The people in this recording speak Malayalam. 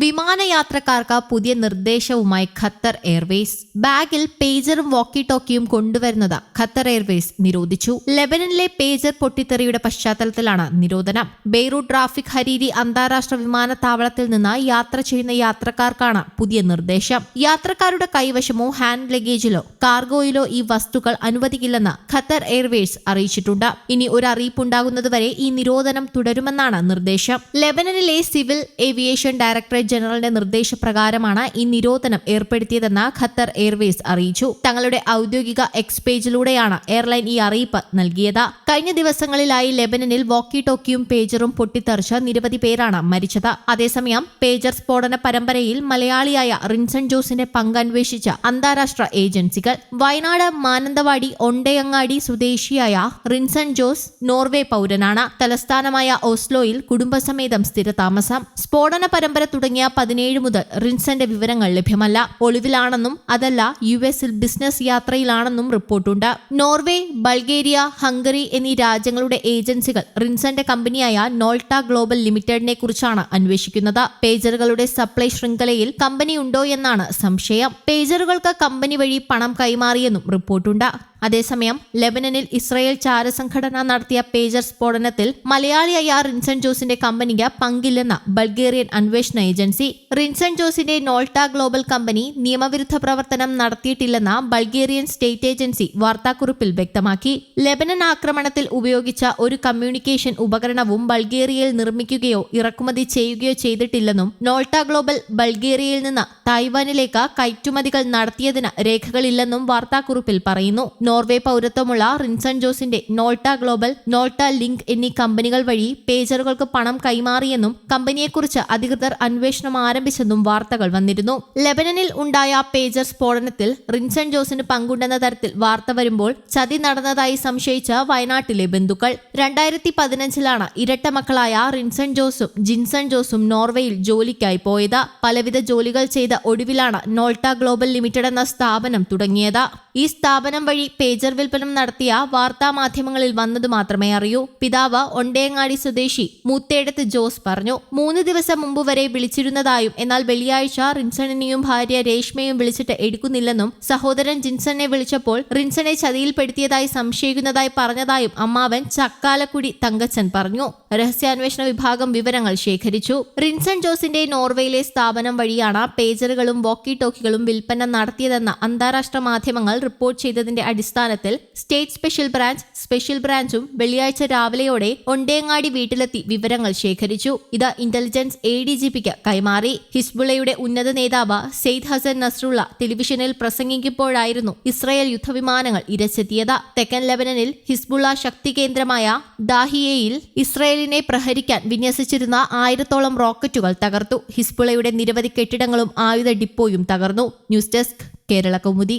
വിമാനയാത്രക്കാർക്ക് പുതിയ നിർദ്ദേശവുമായി ഖത്തർ എയർവേസ്. ബാഗിൽ പേജറും വോക്കി ടോക്കിയും കൊണ്ടുവരുന്നത് ഖത്തർ എയർവേസ് നിരോധിച്ചു. ലെബനനിലെ പേജർ പൊട്ടിത്തെറിയുടെ പശ്ചാത്തലത്തിലാണ് നിരോധനം. ബെയ്റൂട്ട് ട്രാഫിക് ഹരീരി അന്താരാഷ്ട്ര വിമാനത്താവളത്തിൽ നിന്ന് യാത്ര ചെയ്യുന്ന യാത്രക്കാർക്കാണ് പുതിയ നിർദ്ദേശം. യാത്രക്കാരുടെ കൈവശമോ ഹാൻഡ് ലഗേജിലോ കാർഗോയിലോ ഈ വസ്തുക്കൾ അനുവദിക്കില്ലെന്ന് ഖത്തർ എയർവേസ് അറിയിച്ചിട്ടുണ്ട്. ഇനി ഒരു അറിയിപ്പുണ്ടാകുന്നതുവരെ ഈ നിരോധനം തുടരുമെന്നാണ് നിർദ്ദേശം. ലെബനനിലെ സിവിൽ ഏവിയേഷൻ ഡയറക്ടറേറ്റ് ജനറലിന്റെ നിർദ്ദേശപ്രകാരമാണ് ഈ നിരോധനം ഏർപ്പെടുത്തിയതെന്ന് ഖത്തർ എയർവേസ് അറിയിച്ചു. തങ്ങളുടെ ഔദ്യോഗിക എക്സ് പേജിലൂടെയാണ് എയർലൈൻ ഈ അറിയിപ്പ് നൽകിയത്. കഴിഞ്ഞ ദിവസങ്ങളിലായി ലെബനനിൽ വോക്കി ടോക്കിയും പേജറും പൊട്ടിത്തെറിച്ച് നിരവധി പേരാണ് മരിച്ചത്. അതേസമയം പേജർ സ്ഫോടന പരമ്പരയിൽ മലയാളിയായ റിൻസൺ ജോസിന്റെ പങ്ക് അന്വേഷിച്ച അന്താരാഷ്ട്ര ഏജൻസികൾ വയനാട് മാനന്തവാടി ഒണ്ടയങ്ങാടി സ്വദേശിയായ റിൻസൺ ജോസ് നോർവേ പൗരനാണ്. തലസ്ഥാനമായ ഓസ്ലോയിൽ കുടുംബസമേതം സ്ഥിരതാമസം. സ്ഫോടന പരമ്പര തുടങ്ങിയ പതിനേഴ് മുതൽ റിൻസന്റെ വിവരങ്ങൾ ലഭ്യമല്ല. ഒളിവിലാണെന്നും അതല്ല യു എസിൽ ബിസിനസ് യാത്രയിലാണെന്നും റിപ്പോർട്ടുണ്ട്. നോർവേ ബൾഗേറിയ ഹംഗറി എന്നീ രാജ്യങ്ങളുടെ ഏജൻസികൾ റിൻസന്റെ കമ്പനിയായ നോൾട്ട ഗ്ലോബൽ ലിമിറ്റഡിനെ കുറിച്ചാണ് അന്വേഷിക്കുന്നത്. പേജറുകളുടെ സപ്ലൈ ശൃംഖലയിൽ കമ്പനി ഉണ്ടോ എന്നാണ് സംശയം. പേജറുകൾക്ക് കമ്പനി വഴി പണം കൈമാറിയെന്നും റിപ്പോർട്ടുണ്ട്. അതേസമയം ലെബനനിൽ ഇസ്രയേൽ ചാരസംഘടന നടത്തിയ പേജർ സ്ഫോടനത്തിൽ മലയാളിയായ റിൻസൺ ജോസിന്റെ കമ്പനിക്ക് പങ്കില്ലെന്ന ബൾഗേറിയൻ അന്വേഷണ ഏജൻസി റിൻസൺ ജോസിന്റെ നോൾട്ട ഗ്ലോബൽ കമ്പനി നിയമവിരുദ്ധ പ്രവർത്തനം നടത്തിയിട്ടില്ലെന്ന ബൾഗേറിയൻ സ്റ്റേറ്റ് ഏജൻസി വാർത്താക്കുറിപ്പിൽ വ്യക്തമാക്കി. ലെബനൻ ആക്രമണത്തിൽ ഉപയോഗിച്ച ഒരു കമ്മ്യൂണിക്കേഷൻ ഉപകരണവും ബൾഗേറിയയിൽ നിർമ്മിക്കുകയോ ഇറക്കുമതി ചെയ്യുകയോ ചെയ്തിട്ടില്ലെന്നും നോൾട്ട ഗ്ലോബൽ ബൾഗേറിയയിൽ നിന്ന് തായ്വാനിലേക്ക് കയറ്റുമതികൾ നടത്തിയതിന് രേഖകളില്ലെന്നും വാർത്താക്കുറിപ്പിൽ പറയുന്നു. നോർവേ പൗരത്വമുള്ള റിൻസൺ ജോസിന്റെ നോൾട്ട ഗ്ലോബൽ നോൾട്ട ലിങ്ക് എന്നീ കമ്പനികൾ വഴി പേജറുകൾക്ക് പണം കൈമാറിയെന്നും കമ്പനിയെക്കുറിച്ച് അധികൃതർ അന്വേഷണം ആരംഭിച്ചെന്നും വാർത്തകൾ വന്നിരുന്നു. ലെബനനിൽ ഉണ്ടായ പേജർ സ്ഫോടനത്തിൽ റിൻസൺ ജോസിന് പങ്കുണ്ടെന്ന തരത്തിൽ വാർത്ത വരുമ്പോൾ ചതി നടന്നതായി സംശയിച്ച വയനാട്ടിലെ ബന്ധുക്കൾ. രണ്ടായിരത്തി പതിനഞ്ചിലാണ് ഇരട്ട മക്കളായ റിൻസൺ ജോസും ജിൻസൺ ജോസും നോർവേയിൽ ജോലിക്കായി പോയത്. പലവിധ ജോലികൾ ചെയ്ത ഒടുവിലാണ് നോൾട്ട ഗ്ലോബൽ ലിമിറ്റഡ് എന്ന സ്ഥാപനം തുടങ്ങിയത്. ഈ സ്ഥാപനം വഴി പേജർ വിൽപ്പനം നടത്തിയ വാർത്താ മാധ്യമങ്ങളിൽ വന്നത് മാത്രമേ അറിയൂ. പിതാവ് ഒണ്ടേങ്ങാടി സ്വദേശി മൂത്തേടത്ത് ജോസ് പറഞ്ഞു മൂന്ന് ദിവസം മുമ്പ് വരെ വിളിച്ചിരുന്നതായും എന്നാൽ വെള്ളിയാഴ്ച റിൻസണിനെയും ഭാര്യ രേഷ്മയും വിളിച്ചിട്ട് എടുക്കുന്നില്ലെന്നും സഹോദരൻ ജിൻസണിനെ വിളിച്ചപ്പോൾ റിൻസണെ ചതിയിൽപ്പെടുത്തിയതായി സംശയിക്കുന്നതായി പറഞ്ഞതായും അമ്മാവൻ ചക്കാലക്കുടി തങ്കച്ചൻ പറഞ്ഞു. രഹസ്യാന്വേഷണ വിഭാഗം വിവരങ്ങൾ ശേഖരിച്ചു. റിൻസൺ ജോസിന്റെ നോർവേയിലെ സ്ഥാപനം വഴിയാണ് പേജറുകളും വോക്കി ടോക്കികളും വിൽപ്പന നടത്തിയതെന്ന അന്താരാഷ്ട്ര മാധ്യമങ്ങൾ റിപ്പോർട്ട് ചെയ്തതിന്റെ അടിസ്ഥാനത്തിൽ സ്റ്റേറ്റ് സ്പെഷ്യൽ ബ്രാഞ്ച് സ്പെഷ്യൽ ബ്രാഞ്ചും വെള്ളിയാഴ്ച രാവിലെയോടെ ഒണ്ടേങ്ങാടി വീട്ടിലെത്തി വിവരങ്ങൾ ശേഖരിച്ചു. ഇത് ഇന്റലിജൻസ് എ ഡി ജി പിക്ക് കൈമാറി. ഹിസ്ബുള്ളയുടെ ഉന്നത നേതാവ് സെയ്ദ് ഹസൻ നസ്രുള്ള ടെലിവിഷനിൽ പ്രസംഗിക്കുമ്പോഴായിരുന്നു ഇസ്രായേൽ യുദ്ധവിമാനങ്ങൾ ഇരച്ചെത്തിയത്. തെക്കൻ ലെബനനിൽ ഹിസ്ബുള്ള ശക്തി കേന്ദ്രമായ ദാഹിയയിൽ ഇസ്രായേലിനെ പ്രഹരിക്കാൻ വിന്യസിച്ചിരുന്ന ആയിരത്തോളം റോക്കറ്റുകൾ തകർത്തു. ഹിസ്ബുളയുടെ നിരവധി കെട്ടിടങ്ങളും ആയുധ ഡിപ്പോയും തകർന്നു. News desk Kerala Kaumudi.